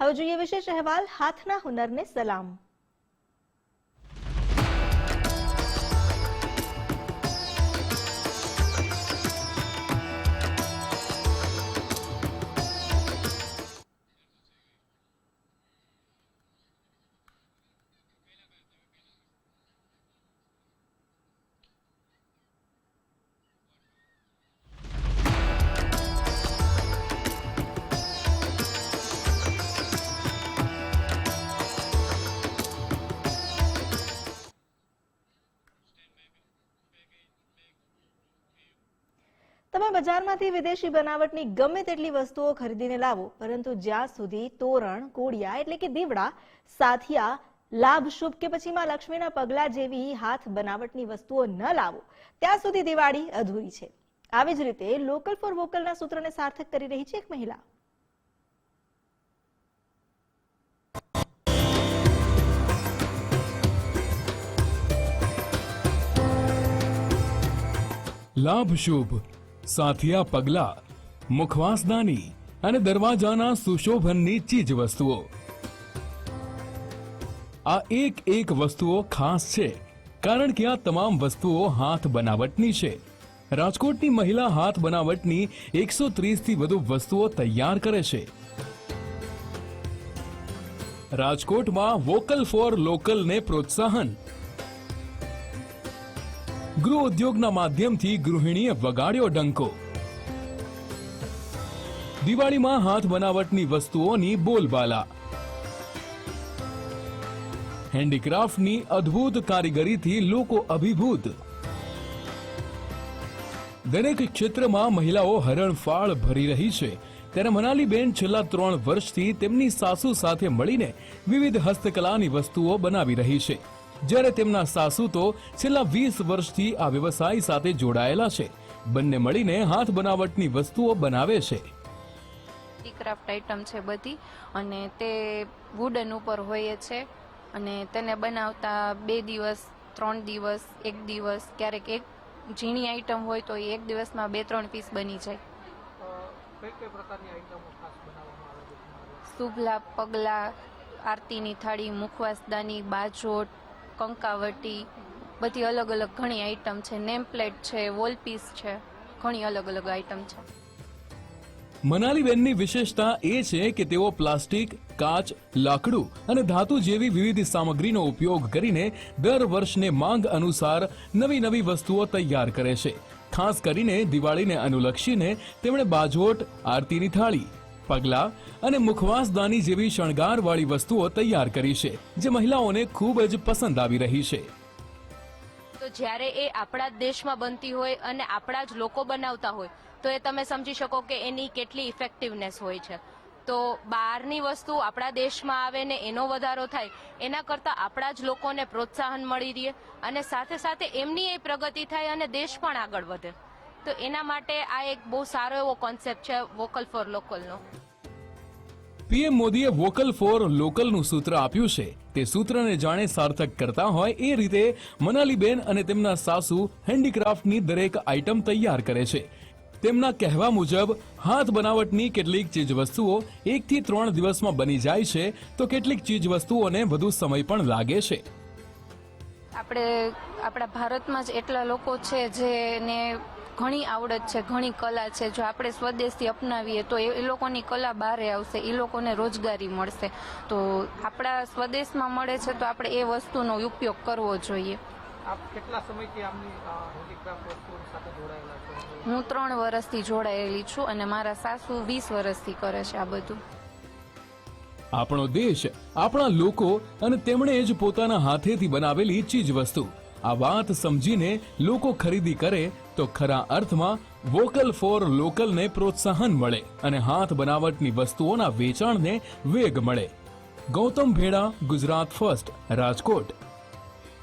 હવે જોઈએ વિશેષ અહેવાલ હાથના હુનરને સલામ. તમે બજારમાંથી વિદેશી બનાવટની ગમે તેટલી વસ્તુઓ ખરીદીને લાવો, પરંતુ જ્યાં સુધી તોરણ, કોડિયા એટલે કે દીવડા, સાથિયા, લાભ, શુભ કે પછી માં લક્ષ્મીના પગલા જેવી હાથ બનાવટની વસ્તુઓ ન લાવો, ત્યાં સુધી દિવાળી અધૂરી છે. આવી જ રીતે લોકલ ફોર વોકલના સૂત્રને સાર્થક કરી રહી છે એક મહિલા. લાભ, શુભ સાથિયા પગલા, મુખવાસદાની અને દરવાજાના સુશોભનની ચીજ વસ્તુઓ આ એક એક વસ્તુઓ ખાસ છે, કારણ કે આ તમામ વસ્તુઓ હાથ બનાવટની છે. રાજકોટની મહિલા હાથ બનાવટની એકસો થી વધુ વસ્તુઓ તૈયાર કરે છે. રાજકોટમાં વોકલ ફોર લોકલને પ્રોત્સાહન ગૃહ ઉદ્યોગના માધ્યમથી ગૃહિણીએ વગાડ્યો ડંકો. દિવાળીમાં હાથ બનાવટની વસ્તુઓની બોલબાલા. હેન્ડીક્રાફ્ટની અદ્ભુત કારીગરીથી લોકો અભિભૂત. દરેક ક્ષેત્રમાં મહિલાઓ હરણફાળ ભરી રહી છે. ત્યારે મનાલીબેન છેલ્લા ત્રણ વર્ષથી તેમની સાસુ સાથે મળીને વિવિધ હસ્તકલાની વસ્તુઓ બનાવી રહી છે. જ્યારે તેમના સાસુ તો છેલ્લા વીસ વર્ષથી આ વ્યવસાય સાથે જોડાયેલા છે. બંને મળીને હાથ બનાવટની વસ્તુઓ બનાવે છે. ક્રાફ્ટ આઇટમ છે બધી અને તે વુડન ઉપર હોય છે અને તેને બનાવતા બે દિવસ, ત્રણ દિવસ, એક દિવસ, ક્યારેક એક ઝીણી આઇટમ હોય તો એક દિવસમાં બે, ત્રણ પીસ બની જાય. આઈટમો શુભ પગલા, આરતીની થાળી, મુખવાસદાની, બાજોટ કંકાવટી, બધી અલગ અલગ ઘણી આઇટમ છે. નેમ પ્લેટ છે વોલપીસ છે, ઘણી અલગ અલગ આઇટમ છે. મનાલીબેનની વિશેષતા એ છે કે તેઓ પ્લાસ્ટિક, કાચ, લાકડું અને ધાતુ જેવી વિવિધ સામગ્રીનો ઉપયોગ કરીને દર વર્ષને માંગ અનુસાર નવી નવી વસ્તુઓ તૈયાર કરે છે. ખાસ કરીને દિવાળીને અનુલક્ષીને તેમણે બાજોટ, આરતીની થાળી પગલા અને મુખવાસદાની જેવી શણગારવાળી વસ્તુઓ તૈયાર કરી છે, જે મહિલાઓને ખૂબ જ પસંદ આવી રહી છે. તો જ્યારે એ આપણા જ દેશમાં બનતી હોય અને આપણા જ લોકો બનાવતા હોય, તો એ તમે સમજી શકો કે એની કેટલી ઇફેક્ટિવનેસ હોય છે. તો બહારની વસ્તુ આપણા દેશમાં આવે ને એનો વધારો થાય, એના કરતાં આપણા જ લોકોને પ્રોત્સાહન મળી રહે અને સાથે સાથે એમની એ પ્રગતિ થાય અને દેશ પણ આગળ વધે. તો એના માટે આ એક બહુ સારો એવો કોન્સેપ્ટ છે વોકલ ફોર લોકલનો પીએમ મોદીએ વોકલ ફોર લોકલનું સૂત્ર આપ્યું છે. તે સૂત્રને જાણે સાર્થક કરતા હોય એ રીતે મનાલીબેન અને તેમના સાસુ હેન્ડીક્રાફ્ટની દરેક આઇટમ તૈયાર કરે છે. તેમના કહેવા મુજબ, હાથ બનાવટની કેટલીક ચીજવસ્તુઓ એકથી ત્રણ દિવસમાં બની જાય છે, તો કેટલીક ચીજવસ્તુઓને વધુ સમય પણ લાગે છે. આપણે આપણા ભારતમાં જ એટલા લોકો છે જેને ઘણી આવડત છે ઘણી કલા છે. જો આપણે સ્વદેશથી અપનાવીએ તો એ એ લોકોની કલા બહારે આવશે એ લોકોને રોજગારી મળશે. તો આપણા સ્વદેશમાં મળે છે તો આપણે એ વસ્તુનો ઉપયોગ કરવો જોઈએ. આપ કેટલા સમયથી આમની હેન્ડીક્રાફ્ટ વસ્તુઓ સાથે જોડાયેલા છો? હું ત્રણ વર્ષથી જોડાયેલી છું અને મારા સાસુ વીસ વર્ષથી કરે છે આ બધું. આપણો દેશ આપણા લોકો અને તેમણે જ પોતાના હાથેથી બનાવેલી ચીજવસ્તુ આ વાત સમજીને લોકો ખરીદી કરે તો ખરા અર્થમાં વોકલ ફોર લોકલને પ્રોત્સાહન મળે અને હાથ બનાવટની વસ્તુઓના વેચાણને વેગ મળે. ગૌતમ ભેડા, ગુજરાત ફર્સ્ટ, રાજકોટ.